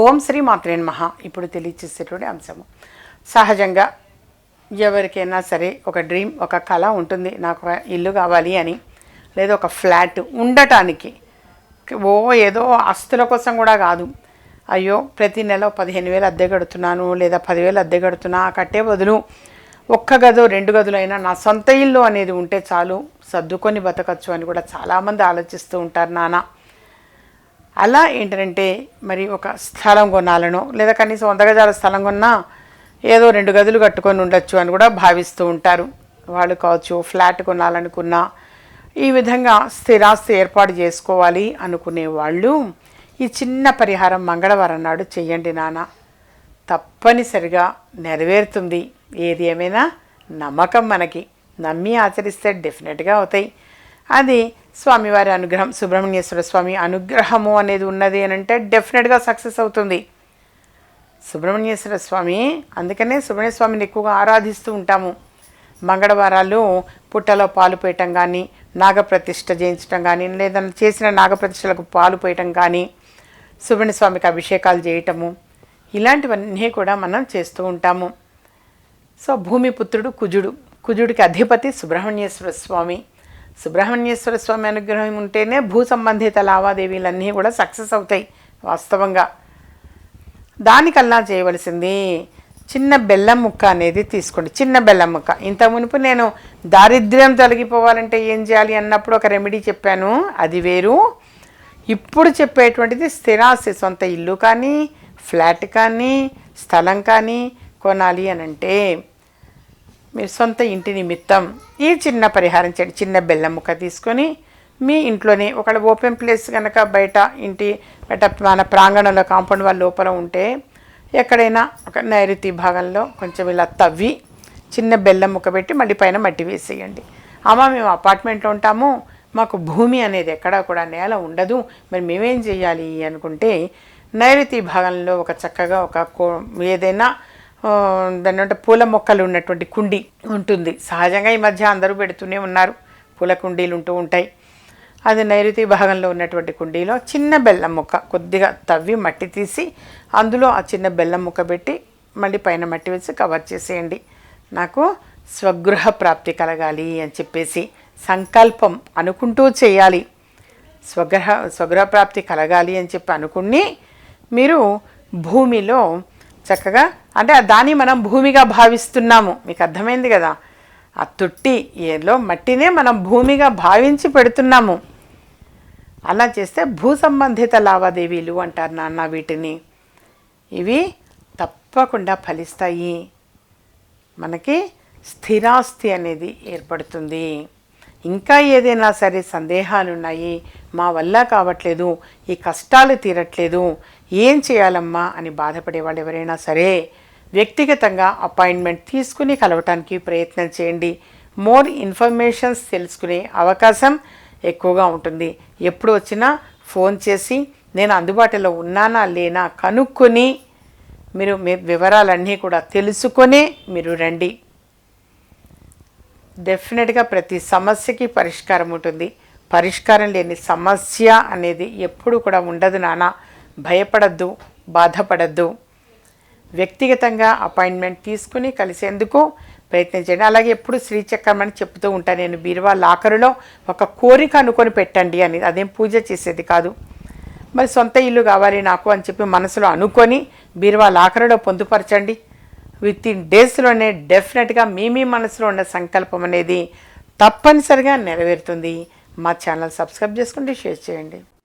ఓం శ్రీ మాత్రే మహా ఇప్పుడు తెలియచేసేటువంటి అంశము. సహజంగా ఎవరికైనా సరే ఒక డ్రీమ్ ఒక కళ ఉంటుంది. నాకు ఒక ఇల్లు కావాలి అని లేదా ఒక ఫ్లాట్ ఉండటానికి. ఓ ఏదో ఆస్తుల కోసం కూడా కాదు. అయ్యో ప్రతి నెల పదిహేను వేలు అద్దె కడుతున్నాను లేదా పదివేలు అద్దె కడుతున్నా కట్టే బదులు ఒక్క గదో రెండు గదులైనా నా సొంత ఇల్లు అనేది ఉంటే చాలు. సర్దుకొని బతకచ్చు అని కూడా చాలామంది ఆలోచిస్తూ ఉంటారు నాన్న అలా ఏంటంటే మరి ఒక స్థలం కొనాలనో లేదా కనీసం వంద గజాల స్థలం కొన్నా ఏదో రెండు గదులు కట్టుకొని ఉండొచ్చు అని కూడా భావిస్తూ ఉంటారు. వాళ్ళు కావచ్చు ఫ్లాట్ కొనాలనుకున్నా ఈ విధంగా స్థిరాస్తి ఏర్పాటు చేసుకోవాలి అనుకునే వాళ్ళు ఈ చిన్న పరిహారం మంగళవారం నాడు చెయ్యండి నాన్న. తప్పనిసరిగా నెరవేరుతుంది. ఏది ఏమైనా నమ్మకం మనకి. నమ్మి ఆచరిస్తే డెఫినెట్గా అవుతాయి. అది స్వామివారి అనుగ్రహం. సుబ్రహ్మణ్యేశ్వర స్వామి అనుగ్రహము అనేది ఉన్నది అని అంటే డెఫినెట్గా సక్సెస్ అవుతుంది. సుబ్రహ్మణ్యేశ్వర స్వామి అందుకనే సుబ్రహ్మణ్య స్వామిని ఎక్కువగా ఆరాధిస్తూ ఉంటాము. మంగళవారాలు పుట్టలో పాలు పోయటం కానీ నాగప్రతిష్ఠ చేయించడం కానీ లేదా చేసిన నాగప్రతిష్ఠలకు పాలు పోయటం కానీ సుబ్రహ్మణ్య స్వామికి అభిషేకాలు చేయటము ఇలాంటివన్నీ కూడా మనం చేస్తూ ఉంటాము. సో భూమిపుత్రుడు కుజుడు. కుజుడికి అధిపతి సుబ్రహ్మణ్యేశ్వర స్వామి. సుబ్రహ్మణ్యేశ్వర స్వామి అనుగ్రహం ఉంటేనే భూ సంబంధిత లావాదేవీలన్నీ కూడా సక్సెస్ అవుతాయి వాస్తవంగా. దానికల్లా చేయవలసింది చిన్న బెల్లం ముక్క అనేది తీసుకోండి. చిన్న బెల్లం ముక్క. ఇంత మునుపు నేను దారిద్ర్యం తొలగిపోవాలంటే ఏం చేయాలి అన్నప్పుడు ఒక రెమెడీ చెప్పాను. అది వేరు. ఇప్పుడు చెప్పేటువంటిది స్థిరాస్తి సొంత ఇల్లు కానీ ఫ్లాట్ కానీ స్థలం కానీ కొనాలి అని అంటే మీరు సొంత ఇంటి నిమిత్తం ఈ చిన్న పరిహారం చేయండి. చిన్న బెల్లం ముక్క తీసుకొని మీ ఇంట్లోనే ఒకవేళ ఓపెన్ ప్లేస్ కనుక బయట ఇంటి బయట మన ప్రాంగణంలో కాంపౌండ్ వాళ్ళ లోపల ఉంటే ఎక్కడైనా ఒక నైరుతి భాగంలో కొంచెం ఇలా తవ్వి చిన్న బెల్లం ముక్క పెట్టి మళ్ళీ పైన మట్టి వేసేయండి. అమ్మ మేము అపార్ట్మెంట్లో ఉంటాము. మాకు భూమి అనేది ఎక్కడా కూడా నేల ఉండదు. మరి మేమేం చేయాలి అనుకుంటే నైరుతి భాగంలో ఒక చక్కగా ఒక కో- ఏదైనా దాని దాన్ని అంటే పూల మొక్కలు ఉన్నటువంటి కుండీ ఉంటుంది. సహజంగా ఈ మధ్య అందరూ పెడుతూనే ఉన్నారు. పూల కుండీలు ఉంటూ ఉంటాయి. అది నైరుతి భాగంలో ఉన్నటువంటి కుండీలో చిన్న బెల్లం ముక్క కొద్దిగా తవ్వి మట్టి తీసి అందులో ఆ చిన్న బెల్లం ముక్క పెట్టి మళ్ళీ పైన మట్టి వేసి కవర్ చేసేయండి. నాకు స్వగృహ ప్రాప్తి కలగాలి అని చెప్పేసి సంకల్పం అనుకుంటూ చేయాలి. స్వగ్రహ స్వగృహ ప్రాప్తి కలగాలి అని చెప్పి అనుకుని మీరు భూమిలో చక్కగా అంటే దాన్ని మనం భూమిగా భావిస్తున్నాము. మీకు అర్థమైంది కదా? ఆ తొట్టి ఏలో మట్టినే మనం భూమిగా భావించి పెడుతున్నాము. అలా చేస్తే భూ సంబంధిత లావాదేవీలు అంటారు నాన్న వీటిని. ఇవి తప్పకుండా ఫలిస్తాయి. మనకి స్థిరాస్తి అనేది ఏర్పడుతుంది. ఇంకా ఏదైనా సరే సందేహాలు ఉన్నాయి మా వల్ల కావట్లేదు ఈ కష్టాలు తీరట్లేదు ఏం చేయాలమ్మా అని బాధపడే వాళ్ళు ఎవరైనా సరే వ్యక్తిగతంగా అపాయింట్మెంట్ తీసుకుని కలవటానికి ప్రయత్నం చేయండి. మోర్ ఇన్ఫర్మేషన్స్ తెలుసుకునే అవకాశం ఎక్కువగా ఉంటుంది. ఎప్పుడు వచ్చినా ఫోన్ చేసి నేను అందుబాటులో ఉన్నానా లేనా కనుక్కొని మీరు మీ వివరాలన్నీ కూడా తెలుసుకొనే మీరు రండి. డెఫినెట్గా ప్రతి సమస్యకి పరిష్కారం ఉంటుంది. పరిష్కారం లేని సమస్య అనేది ఎప్పుడు కూడా ఉండదు నానా భయపడద్దు బాధపడద్దు. వ్యక్తిగతంగా అపాయింట్మెంట్ తీసుకుని కలిసేందుకు ప్రయత్నించండి అలాగే ఎప్పుడు శ్రీచక్రం అని చెప్తూ ఉంటాను నేను బీరువా లాకరులో ఒక కోరిక అనుకొని పెట్టండి అని. అదేం పూజ చేసేది కాదు. మరి సొంత ఇల్లు కావాలి నాకు అని చెప్పి మనసులో అనుకొని బీరువా లాకరులో పొందుపరచండి. విత్ ఇన్ డేస్లోనే డెఫినెట్గా మీ మీ మనసులో ఉన్న సంకల్పం అనేది తప్పనిసరిగా నెరవేరుతుంది. మా ఛానల్ సబ్స్క్రైబ్ చేసుకోండి షేర్ చేయండి.